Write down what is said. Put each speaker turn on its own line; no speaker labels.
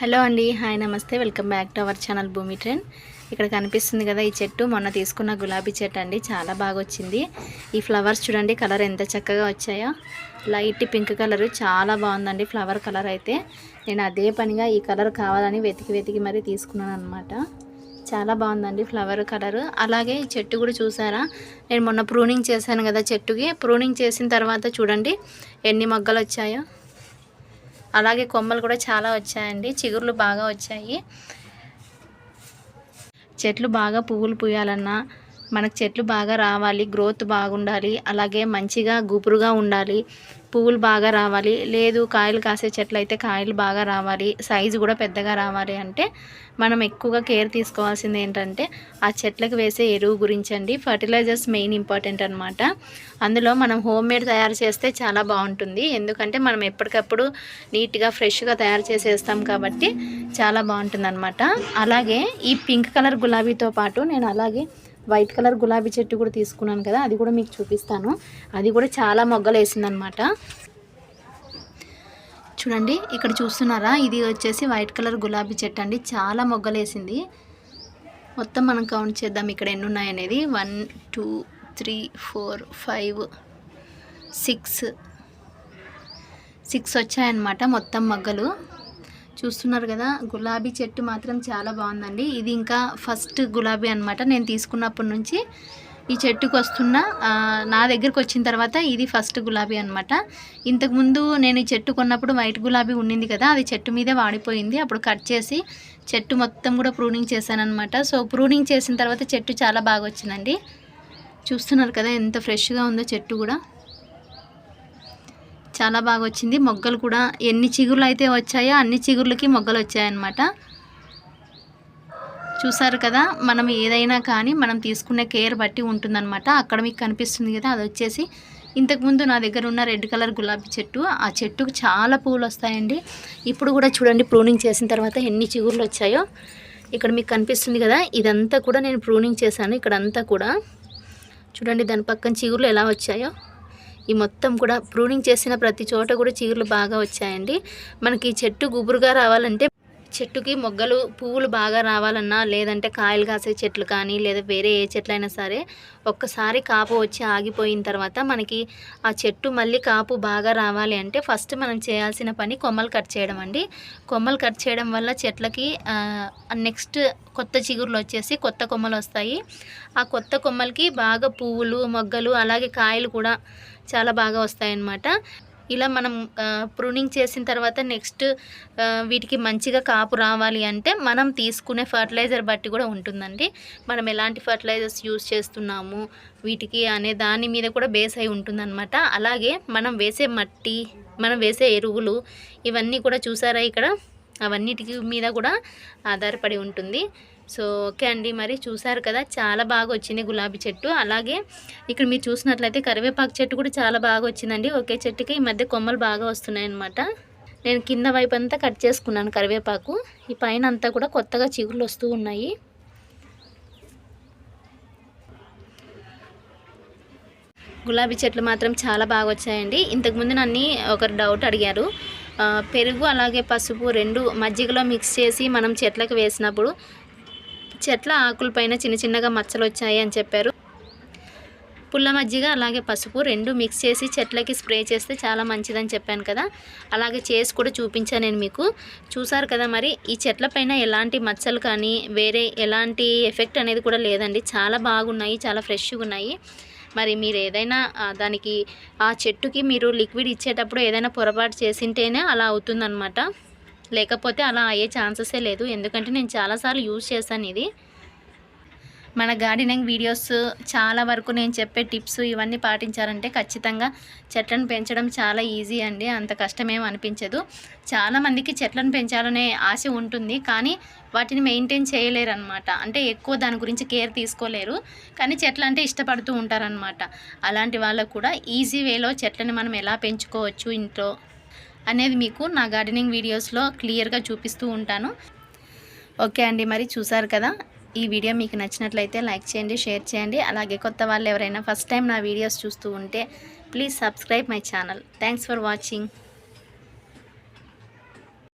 Hello అండి hi నమస్తే. Welcome back to our channel Bhoomi trend. ఇక్కడ కనిపిస్తుంది కదా ఈ చెట్టు మొన్న తీసుకున్న గులాబీ చెట్టు అండి. చాలా బాగా వచ్చింది ఈ ఫ్లవర్స్ చూడండి కలర్ ఎంత చక్కగా వచ్చాయో. లైట్ పింక్ కలర్ చాలా బాగుందండి ఫ్లవర్ కలర్ అయితే. నేను అదే పనిగా ఈ కలర్ కావాలని వెతికి వెతికి మరీ తీసుకున్నాను అనమాట చాలా బాగుందండి ఫ్లవర్ కలర్. అలాగే ఈ చెట్టు కూడా చూసారా? నేను మొన్న ప్రూనింగ్ చేశాను కదా చెట్టుకి. ప్రూనింగ్ చేసిన తర్వాత చూడండి ఎన్ని మొగ్గలు వచ్చాయో అలాగే కొమ్మలు కూడా చాలా వచ్చాయండి. చిగుర్లు బాగా వచ్చాయి. చెట్లు బాగా పువ్వులు పూయాలన్నా మనకు చెట్లు బాగా రావాలి గ్రోత్ బాగుండాలి అలాగే మంచిగా గుబురుగా ఉండాలి పువ్వులు బాగా రావాలి లేదు కాయలు కాసే చెట్లు అయితే కాయలు బాగా రావాలి సైజు కూడా పెద్దగా రావాలి అంటే మనం ఎక్కువగా కేర్ తీసుకోవాల్సింది ఏంటంటే ఆ చెట్లకు వేసే ఎరువు గురించి అండి. ఫర్టిలైజర్స్ మెయిన్ ఇంపార్టెంట్ అనమాట అందులో మనం హోమ్ మేడ్ తయారు చేస్తే చాలా బాగుంటుంది. ఎందుకంటే మనం ఎప్పటికప్పుడు నీట్గా ఫ్రెష్గా తయారు చేసేస్తాం కాబట్టి చాలా బాగుంటుంది అలాగే ఈ పింక్ కలర్ గులాబీతో పాటు నేను అలాగే వైట్ కలర్ గులాబీ చెట్టు కూడా తీసుకున్నాను కదా అది కూడా మీకు చూపిస్తాను. అది కూడా చాలా మొగ్గలు వేసిందనమాట. చూడండి ఇక్కడ చూస్తున్నారా? ఇది వచ్చేసి వైట్ కలర్ గులాబీ చెట్టు అండి. చాలా మొగ్గలు వేసింది. మొత్తం మనం కౌంట్ చేద్దాం ఇక్కడ ఎన్ని ఉన్నాయనేది one two three four five six six వచ్చాయన్నమాట మొత్తం మొగ్గలు. చూస్తున్నారు కదా గులాబీ చెట్టు మాత్రం చాలా బాగుందండి. ఇది ఇంకా ఫస్ట్ గులాబీ అనమాట నేను తీసుకున్నప్పటి నుంచి ఈ చెట్టుకు వస్తున్న నా దగ్గరకు వచ్చిన తర్వాత ఇది ఫస్ట్ గులాబీ అనమాట ఇంతకుముందు నేను ఈ చెట్టు కొన్నప్పుడు వైట్ గులాబీ ఉండింది కదా అది చెట్టు మీదే వాడిపోయింది. అప్పుడు కట్ చేసి చెట్టు మొత్తం కూడా ప్రూనింగ్ చేశాను అనమాట సో ప్రూనింగ్ చేసిన తర్వాత చెట్టు చాలా బాగా వచ్చిందండి. చూస్తున్నారు కదా ఎంత ఫ్రెష్గా ఉందో చెట్టు కూడా. చాలా బాగా వచ్చింది. మొగ్గలు కూడా ఎన్ని చిగుర్లు అయితే వచ్చాయో అన్ని చిగుర్లకి మొగ్గలు వచ్చాయన్నమాట. చూసారు కదా మనం ఏదైనా కానీ మనం తీసుకునే కేర్ బట్టి ఉంటుందన్నమాట. అక్కడ మీకు కనిపిస్తుంది కదా అది వచ్చేసి ఇంతకుముందు నా దగ్గర ఉన్న రెడ్ కలర్ గులాబీ చెట్టు. ఆ చెట్టుకు చాలా పూలు వస్తాయండి. ఇప్పుడు కూడా చూడండి ప్రూనింగ్ చేసిన తర్వాత ఎన్ని చిగుర్లు వచ్చాయో. ఇక్కడ మీకు కనిపిస్తుంది కదా ఇదంతా కూడా నేను ప్రూనింగ్ చేశాను. ఇక్కడంతా కూడా చూడండి దాని పక్కన చిగుర్లు ఎలా వచ్చాయో. ఈ మొత్తం కూడా ప్రూనింగ్ చేసిన ప్రతి చోట కూడా చీరలు బాగా వచ్చాయండి. మనకి చెట్టు గుబురుగా రావాలంటే చెట్టుకి మొగ్గలు పువ్వులు బాగా రావాలన్నా లేదంటే కాయలు కాసే చెట్లు కానీ లేదా వేరే ఏ చెట్లైనా సరే ఒక్కసారి కాపు వచ్చి ఆగిపోయిన తర్వాత మనకి ఆ చెట్టు మళ్ళీ కాపు బాగా రావాలి అంటే ఫస్ట్ మనం చేయాల్సిన పని కొమ్మలు కట్ చేయడం అండి. కొమ్మలు కట్ చేయడం వల్ల చెట్లకి నెక్స్ట్ కొత్త చిగురులు వచ్చేసి కొత్త కొమ్మలు వస్తాయి. ఆ కొత్త కొమ్మలకి బాగా పువ్వులు మొగ్గలు అలాగే కాయలు కూడా చాలా బాగా వస్తాయన్నమాట. ఇలా మనం ప్రూనింగ్ చేసిన తర్వాత నెక్స్ట్ వీటికి మంచిగా కాపు రావాలి అంటే మనం తీసుకునే ఫర్టిలైజర్ బట్టి కూడా ఉంటుందండి. మనం ఎలాంటి ఫర్టిలైజర్స్ యూజ్ చేస్తున్నాము వీటికి అనే దాని మీద కూడా బేస్ అయి ఉంటుందన్నమాట. అలాగే మనం వేసే మట్టి మనం వేసే ఎరువులు ఇవన్నీ కూడా చూసారా ఇక్కడ? అవన్నిటికి మీద కూడా ఆధారపడి ఉంటుంది. సో ఓకే అండి. మరి చూసారు కదా చాలా బాగా వచ్చింది గులాబీ చెట్టు. అలాగే ఇక్కడ మీరు చూసినట్లయితే కరివేపాకు చెట్టు కూడా చాలా బాగా వచ్చిందండి. ఒకే చెట్టుకి ఈ మధ్య కొమ్మలు బాగా వస్తున్నాయి అనమాట నేను కింద వైపు అంతా కట్ చేసుకున్నాను కరివేపాకు. ఈ పైన అంతా కూడా కొత్తగా చిగుళ్ళు వస్తూ ఉన్నాయి. గులాబీ చెట్లు మాత్రం చాలా బాగా వచ్చాయండి. ఇంతకుముందు నన్ను ఒకరు డౌట్ అడిగారు. పెరుగు అలాగే పసుపు రెండు మజ్జిగలో మిక్స్ చేసి మనం చెట్లకు వేసినప్పుడు చెట్ల ఆకులపైన చిన్న చిన్నగా మచ్చలు వచ్చాయి అని చెప్పారు. పుల్ల మజ్జిగ అలాగే పసుపు రెండు మిక్స్ చేసి చెట్లకి స్ప్రే చేస్తే చాలా మంచిదని చెప్పాను కదా. అలాగే చేసి కూడా చూపించాను నేను మీకు. చూసారు కదా మరి ఈ చెట్లపైన ఎలాంటి మచ్చలు కానీ వేరే ఎలాంటి ఎఫెక్ట్ అనేది కూడా లేదండి. చాలా బాగున్నాయి చాలా ఫ్రెష్గా ఉన్నాయి. మరి మీరు ఏదైనా దానికి ఆ చెట్టుకి మీరు లిక్విడ్ ఇచ్చేటప్పుడు ఏదైనా పొరపాటు చేసింటేనే అలా అవుతుందన్నమాట. లేకపోతే అలా అయ్యే ఛాన్సెసే లేదు. ఎందుకంటే నేను చాలాసార్లు యూజ్ చేశాను ఇది. మన గార్డెనింగ్ వీడియోస్ చాలా వరకు నేను చెప్పే టిప్స్ ఇవన్నీ పాటించారంటే ఖచ్చితంగా చెట్లను పెంచడం చాలా ఈజీ అండి అంత కష్టమేం అనిపించదు. చాలామందికి చెట్లను పెంచాలనే ఆశ ఉంటుంది కానీ వాటిని మెయింటైన్ చేయలేరు అనమాట అంటే ఎక్కువ దాని గురించి కేర్ తీసుకోలేరు కానీ చెట్లు అంటే ఇష్టపడుతూ ఉంటారనమాట అలాంటి వాళ్ళకు కూడా ఈజీ వేలో చెట్లని మనం ఎలా పెంచుకోవచ్చు ఇంట్లో అనేది మీకు నా గార్డెనింగ్ వీడియోస్లో క్లియర్గా చూపిస్తూ ఉంటాను. ఓకే అండి మరి చూసారు కదా? ఈ వీడియో మీకు నచ్చినట్లయితే లైక్ చేయండి షేర్ చేయండి. అలాగే కొత్త వాళ్ళు ఎవరైనా ఫస్ట్ టైం నా వీడియోస్ చూస్తూ ఉంటే please subscribe my channel. Thanks for watching.